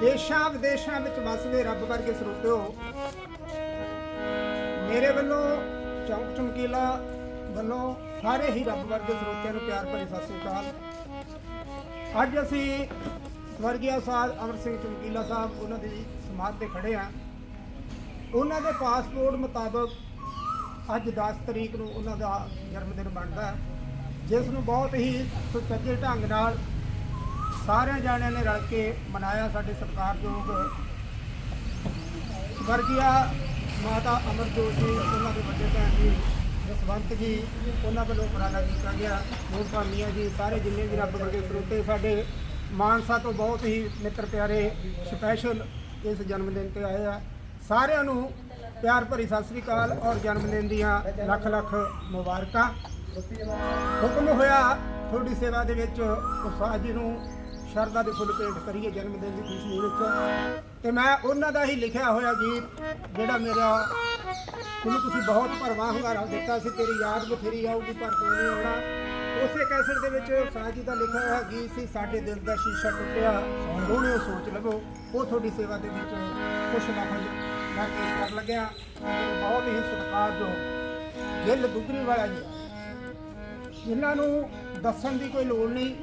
ਦੇਸ਼ਾਂ ਵਿਦੇਸ਼ਾਂ ਵਿੱਚ ਵਸਦੇ ਰੱਬ ਵਰਗੇ ਸਰੋਤਿਓ ਮੇਰੇ ਵੱਲੋਂ ਚੌਂਕ ਚਮਕੀਲਾ ਵੱਲੋਂ ਸਾਰੇ ਹੀ ਰੱਬ ਵਰਗੇ ਸਰੋਤਿਆਂ ਨੂੰ ਪਿਆਰ ਭਰੀ ਸਤਿ ਸ੍ਰੀ ਅਕਾਲ। ਅੱਜ ਅਸੀਂ ਸਵਰਗੀਆ ਸਾਹਿਬ ਅਮਰ ਸਿੰਘ ਚਮਕੀਲਾ ਸਾਹਿਬ, ਉਹਨਾਂ ਦੀ ਸਮਾਧ ਤੇ ਖੜੇ ਆ ਉਹਨਾਂ ਦੇ ਪਾਸਪੋਰਟ ਮੁਤਾਬਕ ਅੱਜ 10 ਤਰੀਕ ਨੂੰ ਉਹਨਾਂ ਦਾ ਜਨਮ ਦਿਨ ਬਣਦਾ ਜਿਸ ਨੂੰ ਬਹੁਤ ਹੀ ਸੁਚੱਜੇ ਢੰਗ ਨਾਲ ਸਾਰਿਆਂ ਜਾਣਿਆਂ ਨੇ ਰਲ ਕੇ ਮਨਾਇਆ ਸਾਡੇ ਸਤਿਕਾਰਯੋਗ ਵਰਗੀਆ ਮਾਤਾ ਅਮਰਜੋਤ ਜੀ, ਉਹਨਾਂ ਦੇ ਵੱਡੇ ਭੈਣ ਜੀ, ਜਸਵੰਤ ਜੀ, ਉਹਨਾਂ ਵੱਲੋਂ ਉਪਰਾਲਾ ਕੀਤਾ ਗਿਆ। ਮੂਲ ਭਾਮੀਆਂ ਜੀ, ਸਾਰੇ ਜਿੰਨੇ ਵੀ ਰੱਬ ਵਰਗੇ ਸਰੋਤੇ, ਸਾਡੇ ਮਾਨਸਾ ਤੋਂ ਬਹੁਤ ਹੀ ਮਿੱਤਰ ਪਿਆਰੇ ਸਪੈਸ਼ਲ ਇਸ ਜਨਮ ਦਿਨ ਤੇ ਆਏ ਆ। ਸਾਰਿਆਂ ਨੂੰ ਪਿਆਰ ਭਰੀ ਸਤਿ ਸ੍ਰੀ ਅਕਾਲ ਔਰ ਜਨਮ ਦਿਨ ਦੀਆਂ ਲੱਖ ਲੱਖ ਮੁਬਾਰਕਾਂ। ਹੁਕਮ ਹੋਇਆ, ਤੁਹਾਡੀ ਸੇਵਾ ਦੇ ਵਿੱਚ, ਉਸਤਾਦ ਜੀ ਨੂੰ ਸ਼ਰਧਾ ਦੇ ਫੁੱਲ ਭੇਟ ਕਰੀਏ ਜਨਮ ਦਿਨ ਦੀ ਖੁਸ਼ੀ ਵਿੱਚ। ਤੇ ਮੈਂ ਉਹਨਾਂ ਦਾ ਹੀ ਲਿਖਿਆ ਹੋਇਆ ਗੀਤ, ਜਿਹੜਾ ਮੇਰਾ ਜਿਹਨੂੰ ਤੁਸੀਂ ਬਹੁਤ ਭਰਵਾਂ ਹੁੰਗਾਰਾ ਦਿੱਤਾ ਸੀ, ਤੇਰੀ ਯਾਦ ਬਥੇਰੀ ਆਊਗੀ ਪਰ ਤੂੰ ਨਹੀਂ ਆਉਣਾ। ਉਸੇ ਕੈਸਟ ਦੇ ਵਿੱਚ ਉਸਤਾਦ ਜੀ ਦਾ ਲਿਖਿਆ ਹੋਇਆ ਗੀਤ ਸੀ, ਸਾਡੇ ਦਿਲ ਦਾ ਸ਼ੀਸ਼ਾ ਟੁੱਟਿਆ ਸੋਹਣਿਓ ਸੋਚ ਲਵੋ। ਉਹ ਤੁਹਾਡੀ ਸੇਵਾ ਦੇ ਵਿੱਚ ਕੁਛ ਨਾ ਕੁਝ ਮੈਂ ਪੇਸ਼ ਕਰ ਲੱਗਿਆ। ਮੇਰੇ ਬਹੁਤ ਹੀ ਸਤਿਕਾਰ ਜੋ ਗਿੱਲ ਗੁਗਰੀ ਵਾਲਾ ਜੀ। ਜਿਨ੍ਹਾਂ ਨੂੰ ਦੱਸਣ ਦੀ ਕੋਈ ਲੋੜ ਨਹੀਂ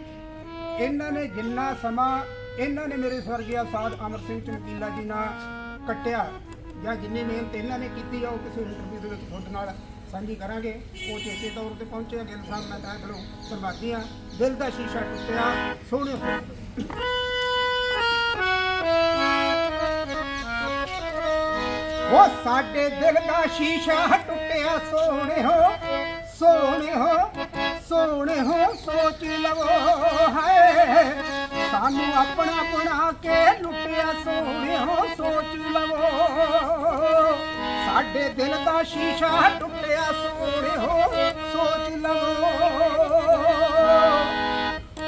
ਇਹਨਾਂ ਨੇ ਜਿੰਨਾ ਸਮਾਂ ਇਹਨਾਂ ਨੇ ਮੇਰੇ ਸਵਰਗੀਆ ਸਾਧ ਅਮਰ ਸਿੰਘ ਚਮਕੀਲਾ ਜੀ ਨਾਲ ਕੱਟਿਆ ਜਾਂ ਜਿੰਨੀ ਮਿਹਨਤ ਇਹਨਾਂ ਨੇ ਕੀਤੀ ਆ, ਉਹ ਕਿਸੇ ਇੰਟਰਵਿਊ ਦੇ ਵਿੱਚ ਤੁਹਾਡੇ ਨਾਲ ਸਾਂਝੀ ਕਰਾਂਗੇ। ਉਹ ਚੇਤੇ ਤੌਰ ਤੇ ਪਹੁੰਚਿਆ ਆ, ਗਿੱਲ ਸਾਹਿਬ, ਮੈਂ ਤਾਂ ਚਲੋ ਧੰਨਵਾਦੀ ਆ। ਦਿਲ ਦਾ ਸ਼ੀਸ਼ਾ ਟੁੱਟਿਆ ਸੋਹਣਿਓ ਉਹ ਸਾਡੇ ਦਿਲ ਦਾ ਸ਼ੀਸ਼ਾ ਟੁੱਟਿਆ ਸੋਹਣਿਓ ਸੋਹਣਿਓ ਸੋਹਣਿਓ ਸੋਚ ਲਵੋ ਹੈ ਸਾਨੂੰ ਆਪਣਾ ਬਣਾ ਕੇ ਲੁੱਟਿਆ ਸੋਹਣਿਓ ਸੋਚ ਲਵੋ। ਸਾਡੇ ਦਿਲ ਦਾ ਸ਼ੀਸ਼ਾ ਟੁੱਟਿਆ ਸੋਹਣਿਓ ਸੋਚ ਲਵੋ।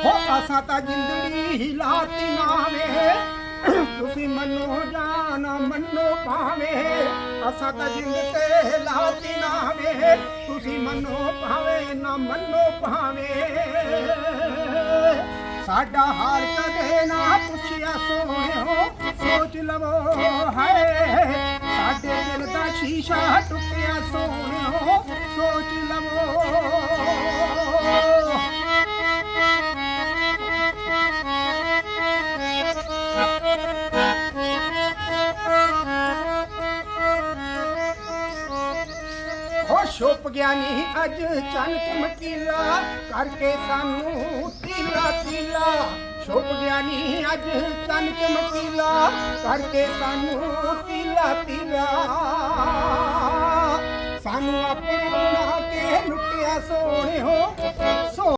ਹੋ ਅਸਾਂ ਤਾਂ ਜ਼ਿੰਦਗੀ ਹੀ ਲਾਤੀ ਨਾਵੇਂ ਤੁਸੀਂ ਮੰਨੋ ਜਾਣਾ ਮੰਨੋ ਭਾਵੇਂ ਅਸਾਂ ਤਾਂ ਜਿੰਦ ਤੇ ਲਾਤੀ ਨਾਵੇਂ ਤੁਸੀਂ ਮੰਨੋ ਭਾਵੇਂ ਨਾ ਮੰਨੋ ਭਾਵੇਂ। ਸਾਡਾ ਹਾਲ ਕਦੇ ਨਾ ਪੁੱਛਿਆ ਸੋਹਣਿਓ, ਸੋਚ ਲਵੋ ਹੈ ਸਾਡੇ ਦਿਲ ਦਾ ਸ਼ੀਸ਼ਾ ਟੁੱਟਿਆ ਸੋਹਣਿਓ, ਸੋਚ ਲਵੋ ਹੋ ਛੁਪ ਅੱਜ, ਚੰਨ ਚਮਕੀਲਾ, ਕਰਕੇ ਸਾਨੂੰ ਤੀਲਾ ਤੀਲਾ। ਛੁਪ ਗਿਆਨੀ ਅੱਜ, ਚੰਨ ਚਮਕੀਲਾ, ਕਰਕੇ ਸਾਨੂੰ ਤੀਲਾ ਤੀਲਾ। ਸਾਨੂੰ ਆਪਣਾ ਕੇ ਲੁੱਟਿਆ ਸੋ